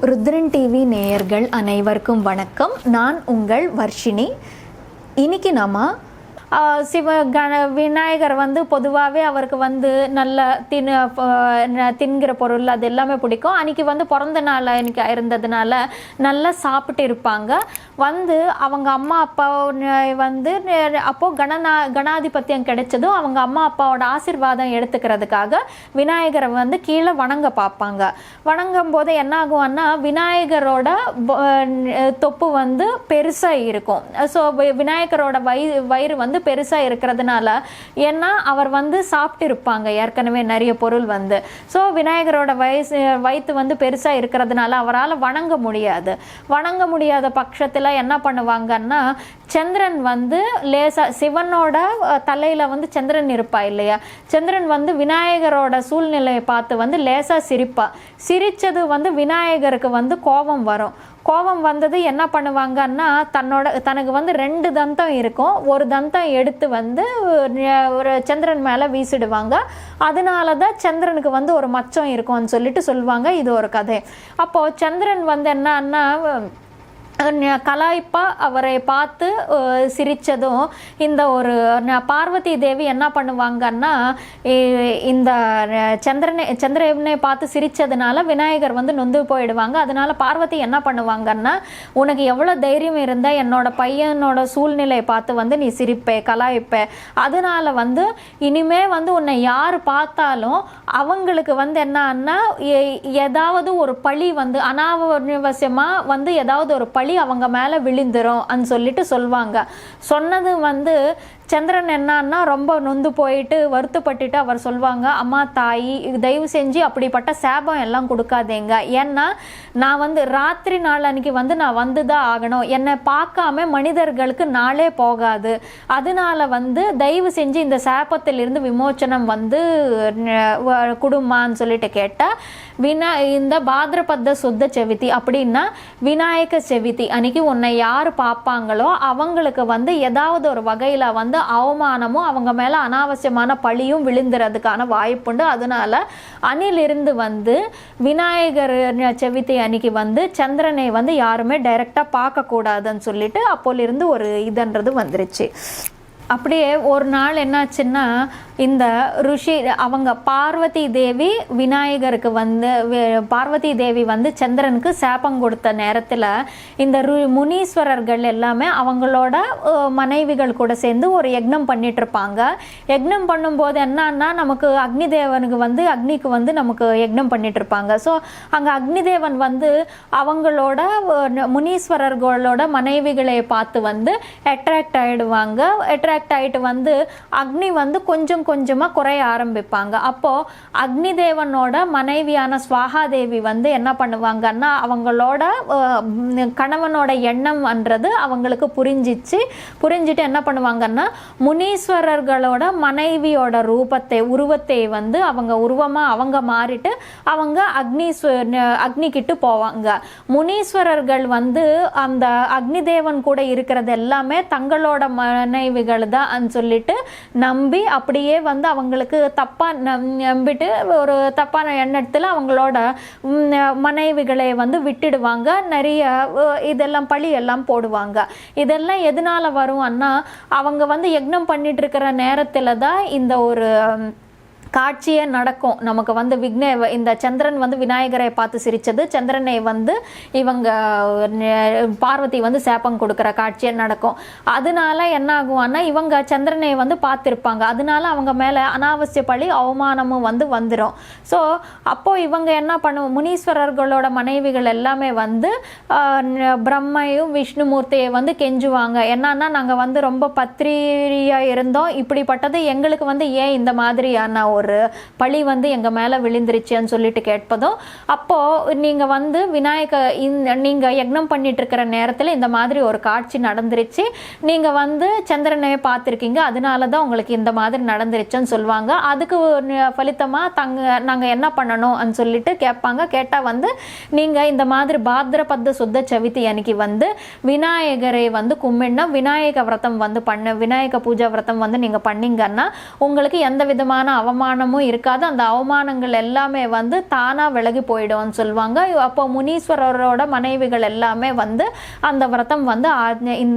Rudran TV நேயர்கள் அனைவருக்கும் வணக்கம். நான் உங்கள் வர்ஷினி. இன்னைக்கு நாம சிவ கண விநாயகர் வந்து பொதுவாகவே அவருக்கு வந்து நல்ல தின் தின்கிற பொருள் அது எல்லாமே பிடிக்கும். அன்றைக்கி வந்து பிறந்த நாள் எனக்கு இருந்ததுனால நல்லா சாப்பிட்டு இருப்பாங்க. வந்து அவங்க அம்மா அப்பா வந்து அப்போது அப்போ கணநா கணாதிபத்தியம் கிடைச்சதும் அவங்க அம்மா அப்பாவோட ஆசீர்வாதம் எடுத்துக்கிறதுக்காக விநாயகரை வந்து கீழே வணங்க பார்ப்பாங்க. வணங்கும் போது என்ன ஆகும்னா விநாயகரோட தொப்பு வந்து பெருசாக இருக்கும். ஸோ விநாயகரோட வயிறு வயிறு வந்து பெருசாக இருக்கிறதுனால ஏன்னா அவர் வந்து சாப்பிட்டு இருப்பாங்க ஏற்கனவே நிறைய பொருள் வந்து. ஸோ விநாயகரோட வயசு வயிற்று வந்து பெருசாக இருக்கிறதுனால அவரால் வணங்க முடியாது. வணங்க முடியாத பட்சத்தில் என்ன பண்ணுவாங்கன்னா சந்திரன் வந்து லேசா சிவனோட தலையில் வந்து சந்திரன் இருப்பா இல்லையா? சந்திரன் வந்து விநாயகரோட சூழ்நிலையை பார்த்து வந்து லேசா சிரிப்பா. சிரித்தது வந்து விநாயகருக்கு வந்து கோபம் வரும். கோபம் வந்தது என்ன பண்ணுவாங்கன்னா தன்னோட தனக்கு வந்து ரெண்டு தந்தம் இருக்கும். ஒரு தந்தம் எடுத்து வந்து ஒரு சந்திரன் மேலே வீசிடுவாங்க. அதனால தான் சந்திரனுக்கு வந்து ஒரு மச்சம் இருக்கும்னு சொல்லிட்டு சொல்லுவாங்க. இது ஒரு கதை. அப்போது சந்திரன் வந்து என்னன்னா கலாய்ப்பாக கலாய்ப்பா அவரை பார்த்து சிரித்ததும் இந்த ஒரு பார்வதி தேவி என்ன பண்ணுவாங்கன்னா இந்த சந்திரனை சந்திரனை பார்த்து சிரித்ததுனால விநாயகர் வந்து நொந்து போயிடுவாங்க. அதனால பார்வதி என்ன பண்ணுவாங்கன்னா உனக்கு எவ்வளோ தைரியம் இருந்தால் என்னோட பையனோட சூழ்நிலையை பார்த்து வந்து நீ சிரிப்பே கலாய்ப்பே. அதனால வந்து இனிமே வந்து உன்னை யார் பார்த்தாலும் அவங்களுக்கு வந்து என்னன்னா எ- ஏதாவது ஒரு பழி வந்து அனாவசியமாக வந்து ஏதாவது ஒரு பழி அவங்க மேலே விழுந்துரும் அன்னு சொல்லிட்டு சொல்லுவாங்க சொன்னது வந்து சந்திரன் என்னன்னா ரொம்ப நொந்து போயிட்டு வருத்தப்பட்டுட்டு அவர் சொல்லுவாங்க அம்மா தாயி தயவு செஞ்சு அப்படிப்பட்ட சாபம் எல்லாம் கொடுக்காதேங்க. ஏன்னா நான் வந்து ராத்திரி நாள் அன்னைக்கு வந்து நான் வந்து தான் ஆகணும். என்னை பார்க்காம மனிதர்களுக்கு நாளே போகாது. அதனால வந்து தயவு செஞ்சு இந்த சாபத்திலிருந்து விமோச்சனம் வந்து ந- குடும்மான்னு சொல்லிட்டு கேட்டால் வினா இந்த பாத்ரபத்த சுத்த செவித்தி அப்படின்னா விநாயக செவித்தி அன்னைக்கு உன்னை யார் பார்ப்பாங்களோ அவங்களுக்கு வந்து ஏதாவது ஒரு வகையில் வந்து அவமானமும் அவங்க மேலே அனாவசியமான பழியும் விழுந்துறதுக்கான வாய்ப்புண்டு அதனால அணிலிருந்து வந்து விநாயகர் செவித்தி அன்னைக்கு வந்து சந்திரனை வந்து யாருமே டைரெக்டாக பார்க்கக்கூடாதுன்னு சொல்லிட்டு அப்போலிருந்து ஒரு இதுன்றது வந்துருச்சு. அப்படியே ஒரு நாள் என்னாச்சுன்னா இந்த ருஷி அவங்க பார்வதி தேவி விநாயகருக்கு வந்து பார்வதி தேவி வந்து சந்திரனுக்கு சாபம் கொடுத்த நேரத்தில் இந்த ரு முனீஸ்வரர்கள் எல்லாமே அவங்களோட மனைவிகள் கூட சேர்ந்து ஒரு யக்னம் பண்ணிட்டு இருப்பாங்க யக்னம் பண்ணும்போது என்னன்னா நமக்கு அக்னி தேவனுக்கு வந்து அக்னிக்கு வந்து நமக்கு யக்னம் பண்ணிட்டு இருப்பாங்க ஸோ அங்கே அக்னி தேவன் வந்து அவங்களோட முனீஸ்வரர்களோட மனைவிகளை பார்த்து வந்து அட்ராக்ட் ஆகிடுவாங்க அட்ராக்ட் ஆகிட்டு வந்து அக்னி வந்து கொஞ்சம் கொஞ்சமாக குறைய ஆரம்பிப்பாங்க. அப்போது அக்னி தேவனோட மனைவியான சுவாகாதேவி வந்து என்ன பண்ணுவாங்கன்னா அவங்களோட கணவனோட எண்ணம்ன்றது அவங்களுக்கு புரிஞ்சிச்சு. புரிஞ்சிட்டு என்ன பண்ணுவாங்கன்னா முனீஸ்வரர்களோட மனைவியோட ரூபத்தை உருவத்தை வந்து அவங்க உருவமாக அவங்க மாறிட்டு அவங்க அக்னி அக்னிக்கிட்டு போவாங்க. முனீஸ்வரர்கள் வந்து அந்த அக்னி தேவன் கூட இருக்கிறது எல்லாமே தங்களோட மனைவிகள் தான் சொல்லிட்டு நம்பி அப்படியே வந்து அவங்களுக்கு தப்பாக நம்- நம்பிட்டு ஒரு தப்பான எண்ணத்தில் அவங்களோட மனைவிகளை வந்து விட்டுடுவாங்க. நிறைய இதெல்லாம் பழி எல்லாம் போடுவாங்க. இதெல்லாம் எதனால வரும் அண்ணா? அவங்க வந்து யக்னம் பண்ணிட்டு இருக்கிற நேரத்தில் தான் இந்த ஒரு காட்சியே நடக்கும். நமக்கு வந்து விக்ன இந்த சந்திரன் வந்து விநாயகரை பார்த்து சிரித்தது சந்திரனை வந்து இவங்க பார்வதி வந்து சேப்பம் கொடுக்குற காட்சியே நடக்கும். அதனால என்ன ஆகும்னா இவங்க சந்திரனை வந்து பார்த்துருப்பாங்க. அதனால அவங்க மேலே அனாவசிய பழி அவமானமும் வந்து வந்துடும் ஸோ அப்போது இவங்க என்ன பண்ணுவோம் முனீஸ்வரர்களோட மனைவிகள் எல்லாமே வந்து பிரம்மையும் விஷ்ணுமூர்த்தியை வந்து கெஞ்சுவாங்க. என்னன்னா நாங்கள் வந்து ரொம்ப பத்திரியாக இருந்தோம். இப்படிப்பட்டது எங்களுக்கு வந்து ஏன் இந்த மாதிரியான ஒரு பழி வந்து எங்கள் மேலே விழுந்துருச்சுன்னு சொல்லிட்டு கேட்பதும் அப்போது நீங்கள் வந்து விநாயக இந்த நீங்கள் யக்னம் பண்ணிட்டு இருக்கிற நேரத்தில் இந்த மாதிரி ஒரு காட்சி நடந்துருச்சு. நீங்கள் வந்து சந்திரனை பார்த்துருக்கீங்க அதனால தான் உங்களுக்கு இந்த மாதிரி நடந்துருச்சுன்னு சொல்லுவாங்க. அதுக்கு ஃபலித்தமாக தங்க நாங்கள் என்ன பண்ணணும் சொல்லிட்டு கேட்பாங்க. கேட்டால் வந்து நீங்கள் இந்த மாதிரி பாத்ரபத்த சுத்த சவிதி அன்னைக்கு வந்து விநாயகரை வந்து கும்பிடனா விநாயக விரதம் வந்து பண்ண விநாயக பூஜா விரதம் வந்து நீங்கள் பண்ணீங்கன்னா உங்களுக்கு எந்த விதமான அவமான அவமானமும் இருக்காது. அந்த அவமானங்கள் எல்லாமே வந்து தானாக விலகி போயிடும்னு சொல்லுவாங்க. அப்போ முனீஸ்வரரோட மனைவிகள் எல்லாமே வந்து அந்த விரதம் வந்து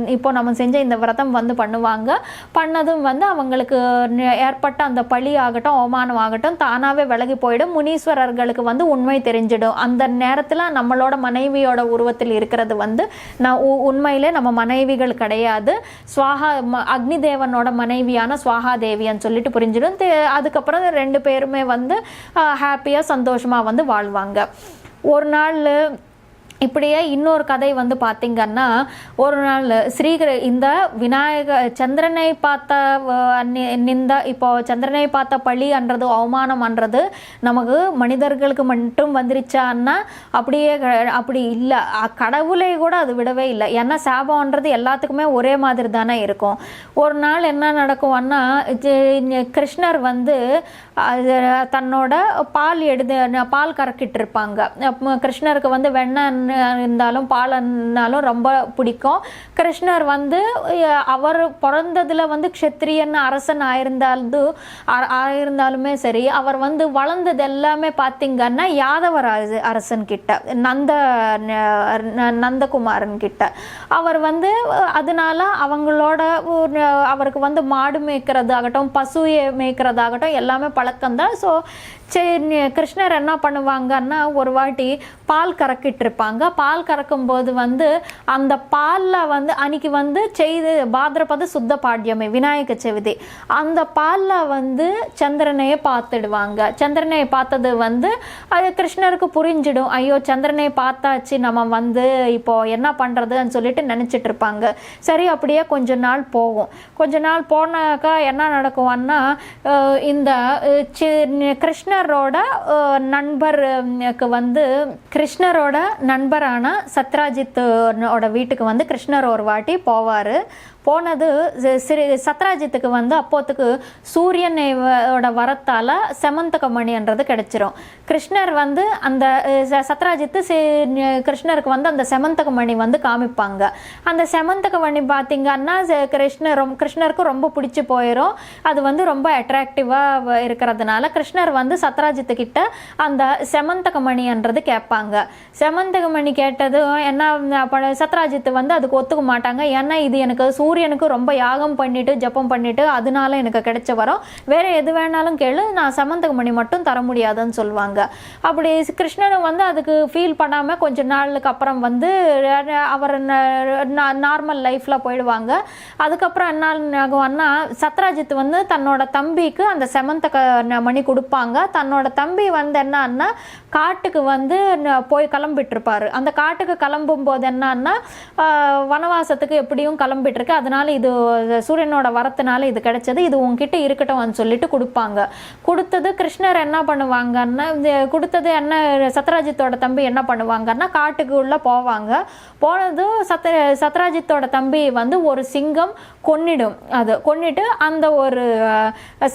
இப்போ நம்ம செஞ்ச இந்த விரதம் வந்து பண்ணுவாங்க. பண்ணதும் வந்து அவங்களுக்கு ஏற்பட்ட அந்த பழி ஆகட்டும் அவமானம் ஆகட்டும் தானாகவே விலகி போயிடும். முனீஸ்வரர்களுக்கு வந்து உண்மை தெரிஞ்சிடும். அந்த நேரத்தில் நம்மளோட மனைவியோட உருவத்தில் இருக்கிறது வந்து நான் உ- உண்மையிலே நம்ம மனைவிகள் கிடையாது. சுவாகா ம- அக்னி தேவனோட மனைவியான சுவாகா தேவின்னு சொல்லிட்டு புரிஞ்சிடும். அதுக்கப்புறம் அதுக்கப்புறம் ரெண்டு பேருமே வந்து ஹாப்பியாக சந்தோஷமாக வந்து வாழ்வாங்க. ஒரு நாள் இப்படியே இன்னொரு கதை வந்து பார்த்திங்கன்னா ஒரு நாள் ஸ்ரீகர இந்த விநாயக சந்திரனை பார்த்த நிந்த இப்போ சந்திரனை பார்த்த பழின்றது அவமானம்ன்றது நமக்கு மனிதர்களுக்கு மட்டும் வந்துருச்சான்னா அப்படியே க- அப்படி இல்லை. கடவுளை கூட அது விடவே இல்லை. ஏன்னா சாபம்ன்றது எல்லாத்துக்குமே ஒரே மாதிரி தானே இருக்கும். ஒரு நாள் என்ன நடக்கும்னா கிருஷ்ணர் வந்து அது தன்னோட பால் எடுத்து பால் கறக்கிட்டு இருப்பாங்க. கிருஷ்ணருக்கு வந்து வெண்ணெய் இருந்தாலும் பாலன்னாலும் ரொம்ப பிடிக்கும். கிருஷ்ணர் வந்து அவர் பிறந்ததில் வந்து க்ஷத்ரியன் அரசன் ஆயிருந்தாலும் ஆயிருந்தாலுமே சரி அவர் வந்து வளர்ந்தது எல்லாமே பார்த்திங்கன்னா யாதவர் அரசன் கிட்ட நந்த ந- நந்தகுமாரன் கிட்ட. அவர் வந்து அதனால அவங்களோட அவருக்கு வந்து மாடு மேய்க்கிறதாகட்டும் பசுவை மேய்க்கிறதாகட்டும் எல்லாமே பழக்கம்தான். ஸோ சரி கிருஷ்ணர் என்ன பண்ணுவாங்கன்னா ஒரு வாட்டி பால் கறக்கிட்டு இருப்பாங்க. பால் கறக்கும் போது வந்து அந்த பாலில் வந்து அன்னைக்கு வந்து செய்து பாத்திரபத சுத்த பாட்யமே விநாயக சவிதி அந்த பாலில் வந்து சந்திரனையை பார்த்துடுவாங்க. சந்திரனை பார்த்தது வந்து அது கிருஷ்ணருக்கு புரிஞ்சிடும். ஐயோ சந்திரனை பார்த்தாச்சு நம்ம வந்து இப்போ என்ன பண்ணுறதுன்னு சொல்லிட்டு நினச்சிட்டு இருப்பாங்க. சரி அப்படியே கொஞ்ச நாள் போகும். கொஞ்ச நாள் போனாக்கா என்ன நடக்குவான்னா இந்த அஹ், கிருஷ்ணரோட நண்பருக்கு வந்து கிருஷ்ணரோட நண்பரான சத்ராஜித்தோட வீட்டுக்கு வந்து கிருஷ்ணர் ஒரு வாட்டி போவார். போனது ஸ்ரீ சிறு சத்ராஜித்துக்கு வந்து அப்போத்துக்கு சூரியனோட வரத்தால் செமந்தகமணின்றது கிடைச்சிரும். கிருஷ்ணர் வந்து அந்த ச- சத்ராஜித்து கிருஷ்ணருக்கு வந்து அந்த செமந்தகமணி வந்து காமிப்பாங்க. அந்த செமந்தகமணி பார்த்திங்கன்னா கிருஷ்ணர் ரொம்ப கிருஷ்ணருக்கு ரொம்ப பிடிச்சி போயிடும் அது வந்து ரொம்ப அட்ராக்டிவாக இருக்கிறதுனால கிருஷ்ணர் வந்து சத்ராஜித்து கிட்ட அந்த செமந்தகமணின்றது கேட்பாங்க. செமந்தகமணி கேட்டதும் என்ன சத்ராஜித்து வந்து அதுக்கு ஒத்துக்க மாட்டாங்க. ஏன்னா இது எனக்கு சூரியனுக்கு ரொம்ப யாகம் பண்ணிட்டு ஜெபம் பண்ணிட்டு அதனால எனக்கு கிடைச்ச வரம். வேற எது வேணாலும் கேளு நான் செமந்தகமணி மட்டும் தர முடியாதுன்னு சொல்லுவாங்க. அப்படி கிருஷ்ணனை வந்து அதுக்கு ஃபீல் பண்ணாம கொஞ்ச நாளுக்கு அப்புறம் வந்து அவர் நார்மல் லைஃப்ல போயிடுவாங்க. அதுக்கப்புறம் என்ன ஆகுவான்னா சத்ராஜித் வந்து தன்னோட தம்பிக்கு அந்த செமந்த மணி கொடுப்பாங்க. தன்னோட தம்பி வந்து என்னன்னா காட்டுக்கு வந்து போய் கிளம்பிட்டு இருப்பாரு. அந்த காட்டுக்கு கிளம்பும் போது என்னன்னா வனவாசத்துக்கு எப்படியும் கிளம்பிட்டு இருக்கு அதனால் இது சூரியனோட வரத்தினால இது கிடைச்சது இது உங்ககிட்ட இருக்கட்டும்னு சொல்லிட்டு கொடுப்பாங்க. கொடுத்தது கிருஷ்ணர் என்ன பண்ணுவாங்கன்னா கொடுத்தது என்ன சத்ராஜித்தோட தம்பி என்ன பண்ணுவாங்கன்னா காட்டுக்குள்ளே போவாங்க. போனதும் சத்ர சத்ராஜித்தோட தம்பி வந்து ஒரு சிங்கம் கொன்னிடும். அது கொன்னிட்டு அந்த ஒரு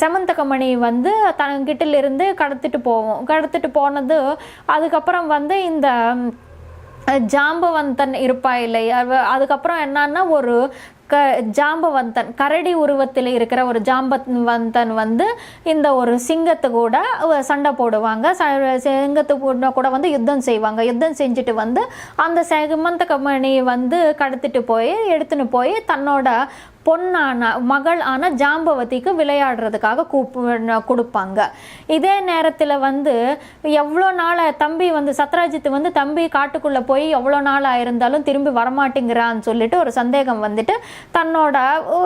செமந்தகமணி வந்து தங்கிட்டிலிருந்து கடத்திட்டு போவோம். கடத்திட்டு போனது அதுக்கப்புறம் வந்து இந்த ஜாம்பவந்தன் இருப்பா இல்லையா அதுக்கப்புறம் என்னன்னா ஒரு க ஜாம்பவந்தன் கரடி உருவத்தில் இருக்கிற ஒரு ஜாம்பவந்தன் வந்து இந்த ஒரு சிங்கத்து கூட சண்டை போடுவாங்க. ச- சிங்கத்து கூட கூட வந்து யுத்தம் செய்வாங்க. யுத்தம் செஞ்சுட்டு வந்து அந்த செமந்தகமணி வந்து கடத்திட்டு போய் எடுத்துன்னு போய் தன்னோட பொண்ணான மகள் ஆன ஜாம்பவதிக்கு விளையாடுறதுக்காக கூப்பு கொடுப்பாங்க. இதே நேரத்தில் வந்து எவ்வளோ நாள் தம்பி வந்து சத்ராஜித் வந்து தம்பி காட்டுக்குள்ளே போய் எவ்வளோ நாள் ஆயிருந்தாலும் திரும்பி வரமாட்டேங்கிறான்னு சொல்லிட்டு ஒரு சந்தேகம் வந்துட்டு தன்னோட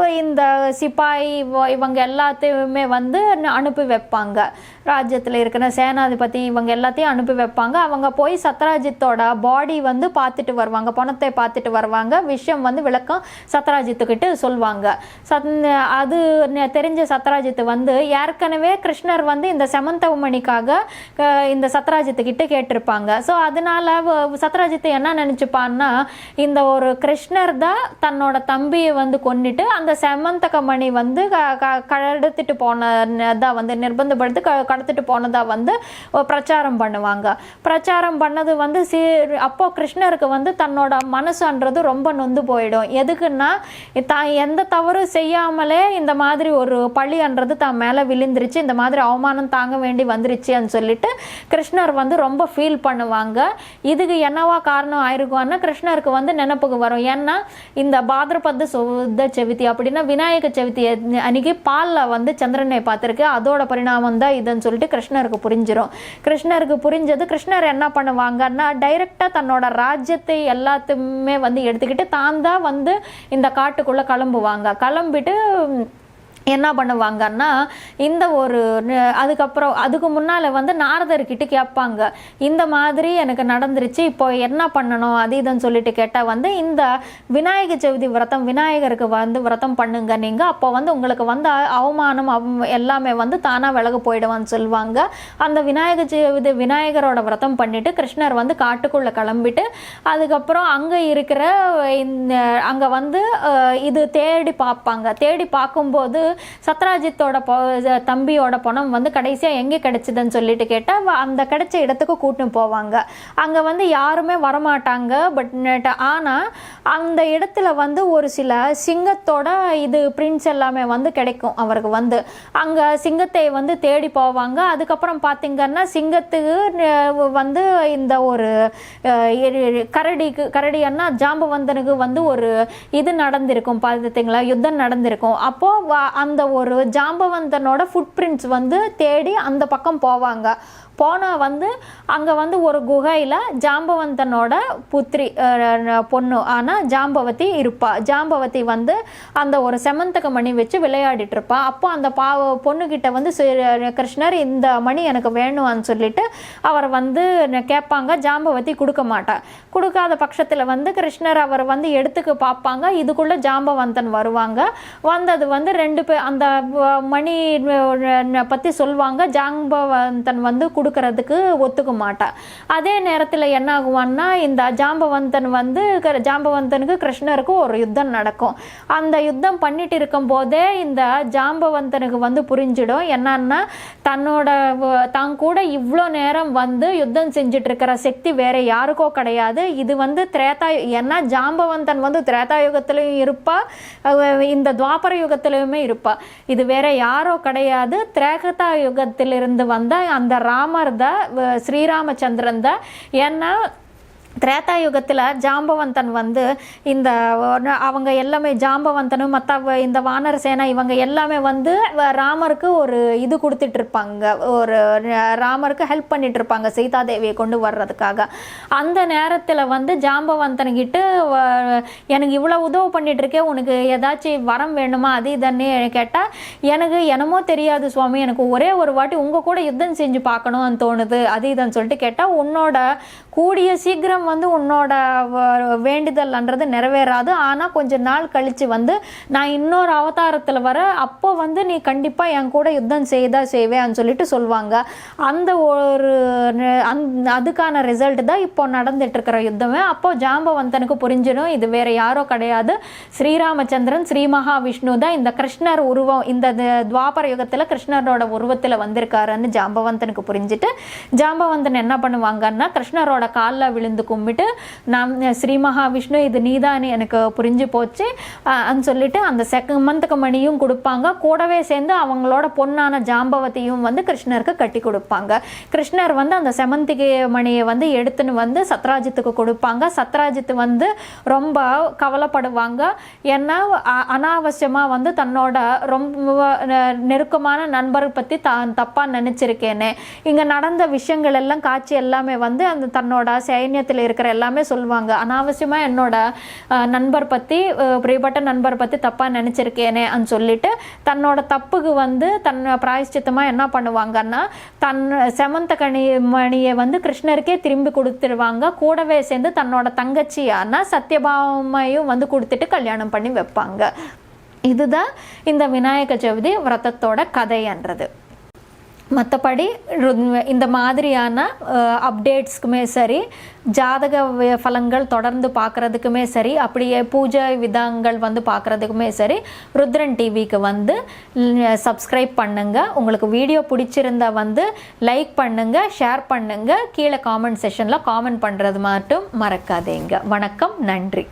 இந்த சிப்பாய் இவ- இவங்க எல்லாத்தையுமே வந்து அனுப்பி வைப்பாங்க. ராஜ்யத்தில் இருக்கிற சேனாதிபதி இவங்க எல்லாத்தையும் அனுப்பி வைப்பாங்க. அவங்க போய் சத்ராஜித்தோட பாடி வந்து பார்த்துட்டு வருவாங்க பணத்தை பார்த்துட்டு வருவாங்க. விஷயம் வந்து விளக்கம் சத்ராஜித்துக்கிட்ட சொல்லுவாங்க சத் அது தெரிஞ்ச சத்ராஜித் வந்து ஏற்கனவே கிருஷ்ணர் வந்து இந்த செமந்தவமணிக்காக இந்த சத்ராஜித்து கிட்ட கேட்டிருப்பாங்க. ஸோ அதனால சத்ராஜித் என்ன நினச்சிப்பான்னா இந்த ஒரு கிருஷ்ணர் தான் தன்னோட தம்பியை வந்து கொண்டுட்டு அந்த செமந்தகமணி வந்து க- கடத்திட்டு போனதாக வந்து நிர்பந்தப்படுத்தி க கடத்திட்டு போனதாக வந்து பிரச்சாரம் பண்ணுவாங்க. பிரச்சாரம் பண்ணது வந்து சீ அப்போ கிருஷ்ணருக்கு வந்து தன்னோட மனசுன்றது ரொம்ப நொந்து போயிடும். எதுக்குன்னா தான் எந்த எந்த தவறும் செய்யாமலே இந்த மாதிரி ஒரு பழின்றது தான் மேலே விழுந்துருச்சு இந்த மாதிரி அவமானம் தாங்க வேண்டி வந்துருச்சுன்னு சொல்லிட்டு கிருஷ்ணர் வந்து ரொம்ப ஃபீல் பண்ணுவாங்க. இதுக்கு என்னவா காரணம் ஆயிருக்கும்னா கிருஷ்ணருக்கு வந்து நினப்புக்கு வரும். ஏன்னா இந்த பாதிரபத்து சுத்த செவித்தி அப்படின்னா விநாயக சவித்தி அன்னைக்கு பாலில் வந்து சந்திரனை பார்த்துருக்கு. அதோட பரிணாமம் தான் இதுன்னு சொல்லிட்டு கிருஷ்ணருக்கு புரிஞ்சிடும் கிருஷ்ணருக்கு புரிஞ்சது கிருஷ்ணர் என்ன பண்ணுவாங்கன்னா டைரெக்டாக தன்னோட ராஜ்யத்தை எல்லாத்தையுமே வந்து எடுத்துக்கிட்டு தான் தான் வந்து இந்த காட்டுக்குள்ளே கிளம்புவாங்க கிளம்புவாங்க கிளம்பிட்டு என்ன பண்ணுவாங்கன்னா இந்த ஒரு ந- அதுக்கப்புறம் அதுக்கு முன்னால் வந்து நாரதர்கிட்ட கேட்பாங்க இந்த மாதிரி எனக்கு நடந்துருச்சு இப்போ என்ன பண்ணணும் அது இதுன்னு சொல்லிட்டு கேட்டால் வந்து இந்த விநாயக சதுர்த்தி விரதம் விநாயகருக்கு வந்து விரதம் பண்ணுங்க நீங்கள் அப்போ வந்து உங்களுக்கு வந்து அவமானம் அவ- எல்லாமே வந்து தானாக விலகு போயிடுவான்னு சொல்லுவாங்க. அந்த விநாயக சதுர்த்தி விநாயகரோட விரதம் பண்ணிவிட்டு கிருஷ்ணர் வந்து காட்டுக்குள்ளே கிளம்பிட்டு அதுக்கப்புறம் அங்கே இருக்கிற இந்த அங்கே வந்து இது தேடி பார்ப்பாங்க. தேடி பார்க்கும்போது சத்ராஜித்தோட தம்பியோட பணம் வந்து கடைசியாக எங்கே கிடைச்சதுன்னு சொல்லிட்டு கேட்டால் அந்த கிடைச்ச இடத்துக்கு கூட்டின்னு போவாங்க. அங்கே வந்து யாருமே வரமாட்டாங்க பட் ஆனால் அந்த இடத்துல வந்து ஒரு சில சிங்கத்தோட இது பிரிண்ட்ஸ் எல்லாமே வந்து கிடைக்கும் அவருக்கு வந்து. அங்கே சிங்கத்தை வந்து தேடி போவாங்க. அதுக்கப்புறம் பார்த்திங்கன்னா சிங்கத்துக்கு வந்து இந்த ஒரு கரடிக்கு கரடின்னா ஜாம்பவந்தனுக்கு வந்து ஒரு இது நடந்திருக்கும் பார்த்தீங்களா யுத்தம் நடந்திருக்கும். அப்போது அந்த ஒரு ஜாம்பவந்தனோட ஃபுட் பிரிண்ட்ஸ் வந்து தேடி அந்த பக்கம் போவாங்க. போனால் வந்து அங்கே வந்து ஒரு குகையில் ஜாம்பவந்தனோட புத்திரி பொண்ணு ஆனால் ஜாம்பவதி இருப்பா. ஜாம்பவதி வந்து அந்த ஒரு செமந்தக மணி வச்சு விளையாடிட்டு இருப்பா. அப்போ அந்த பா பொண்ணுக்கிட்ட வந்து கிருஷ்ணர் இந்த மணி எனக்கு வேணும்னு சொல்லிட்டு அவர் வந்து கேட்பாங்க. ஜாம்பவதி கொடுக்க மாட்டா. கொடுக்காத பட்சத்தில் வந்து கிருஷ்ணர் அவர் வந்து எடுத்துக்க பார்ப்பாங்க. இதுக்குள்ளே ஜாம்பவந்தன் வருவாங்க. வந்தது வந்து ரெண்டு பேர் அந்த மணி பற்றி சொல்லுவாங்க ஜாம்பவந்தன் வந்து கொடு கொடுக்கறதுக்கு ஒத்துக்க மாட்டா. அதே நேரத்தில் என்ன ஆகுவான்னா இந்த ஜாம்பவந்தன் வந்து க- ஜாம்பவந்தனுக்கு கிருஷ்ணருக்கு ஒரு யுத்தம் நடக்கும். அந்த யுத்தம் பண்ணிட்டு இருக்கும் போதே இந்த ஜாம்பவந்தனுக்கு வந்து புரிஞ்சிடும். என்னன்னா தன்னோட தான் கூட இவ்வளோ நேரம் வந்து யுத்தம் செஞ்சுட்டு இருக்கிற சக்தி வேற யாருக்கோ கிடையாது. இது வந்து திரேதா ஏன்னா ஜாம்பவந்தன் வந்து திரேதா யுகத்திலையும் இருப்பா இந்த துவாபர யுகத்திலையுமே இருப்பா. இது வேற யாரோ கிடையாது. திரேகதா யுகத்திலிருந்து வந்த அந்த ராம தான் ஸ்ரீராமச்சந்திரன் தான் ஏன்னா திரேதா யுகத்தில் ஜாம்பவந்தன் வந்து இந்த அவங்க எல்லாமே ஜாம்பவந்தனும் மற்ற இந்த வானர சேனா இவங்க எல்லாமே வந்து வ- ராமருக்கு ஒரு இது கொடுத்துட்ருப்பாங்க. ஒரு ராமருக்கு ஹெல்ப் பண்ணிட்டு இருப்பாங்க சீதாதேவியை கொண்டு வர்றதுக்காக. அந்த நேரத்தில் வந்து ஜாம்பவந்தன்கிட்ட எனக்கு இவ்வளோ உதவு பண்ணிட்டுருக்கேன் உனக்கு ஏதாச்சும் வரம் வேணுமா? அது இதுன்னு கேட்டால் எனக்கு என்னமோ தெரியாது சுவாமி எனக்கு ஒரே ஒரு வாட்டி உங்கள் கூட யுத்தம் செஞ்சு பார்க்கணும்னு தோணுது அது இதுன்னு சொல்லிட்டு கேட்டால் உன்னோட கூடிய சீக்கிரம் வந்து உன்னோட வ- வேண்டுதல்ன்றது நிறைவேறாது. ஆனால் கொஞ்ச நாள் கழித்து வந்து நான் இன்னொரு அவதாரத்தில் வர அப்போ வந்து நீ கண்டிப்பாக என் கூட யுத்தம் செய்தா செய்வேன்னு சொல்லிட்டு சொல்லுவாங்க அந்த ஒரு அந் அதுக்கான ரிசல்ட் தான் இப்போ நடந்துட்டுருக்கிற யுத்தமே. அப்போ ஜாம்பவந்தனுக்கு புரிஞ்சிடும் இது வேறு யாரோ கிடையாது. ஸ்ரீராமச்சந்திரன் ஸ்ரீ மகாவிஷ்ணு தான் இந்த கிருஷ்ணர் உருவம் இந்த துவாபர யுகத்தில் கிருஷ்ணரோட உருவத்தில் வந்திருக்காருன்னு ஜாம்பவந்தனுக்கு புரிஞ்சுட்டு ஜாம்பவந்தன் என்ன பண்ணுவாங்கன்னா கிருஷ்ணரோட காலில் விழுந்து கும்பிட்டு நான் ஸ்ரீ மகாவிஷ்ணு இது நீதான் எனக்கு புரிஞ்சு போச்சு. அன்னு சொல்லிட்டு அந்த செகமந்தக்கு மணியும் கொடுப்பாங்க. கூடவே சேர்ந்து அவங்களோட பொண்ணான ஜாம்பவத்தையும் வந்து கிருஷ்ணருக்கு கட்டி கொடுப்பாங்க. கிருஷ்ணர் வந்து அந்த செமந்திகை மணியை வந்து எடுத்துன்னு வந்து சத்ராஜித்துக்கு கொடுப்பாங்க. சத்ராஜித் வந்து ரொம்ப கவலைப்படுவாங்க. ஏன்னா அ- வந்து தன்னோட ரொம்ப நெ- நெருக்கமான நண்பரை பற்றி தான் தப்பாக நினச்சிருக்கேனே. இங்கே நடந்த விஷயங்கள் எல்லாம் காட்சி எல்லாமே வந்து அந்த தன்னோட சைன்யத்தில் இருக்கிற எல்லாமே சொல்லுவாங்க. அனாவசியமாக என்னோட நண்பர் பற்றி பிரியப்பட்ட நண்பர் பற்றி தப்பாக நினச்சிருக்கேனே అని சொல்லிட்டு தன்னோட தப்புக்கு வந்து தன் பிராயஷ்சித்தமாக என்ன பண்ணுவாங்கன்னா தன் செமந்த கனி மணியை வந்து கிருஷ்ணருக்கே திரும்பி கொடுத்துருவாங்க. கூடவே சேர்ந்து தன்னோட தங்கச்சியான சத்யபாமையும் வந்து கொடுத்துட்டு கல்யாணம் பண்ணி வைப்பாங்க. இதுதான் இந்த விநாயக சதுர்த்தி விரதத்தோட கதைன்றது. மற்றபடி இந்த மாதிரியான அப்டேட்ஸ்க்குமே சரி ஜாதக ஃபலங்கள் தொடர்ந்து பார்க்குறதுக்குமே சரி அப்படியே பூஜை விதங்கள் வந்து பார்க்குறதுக்குமே சரி ருத்ரன் டிவிக்கு வந்து சப்ஸ்கிரைப் பண்ணுங்க. உங்களுக்கு வீடியோ பிடிச்சிருந்தா வந்து லைக் பண்ணுங்கள் ஷேர் பண்ணுங்கள் கீழே காமெண்ட் செஷனில் காமெண்ட் பண்ணுறது மட்டும் மறக்காதீங்க. வணக்கம் நன்றி.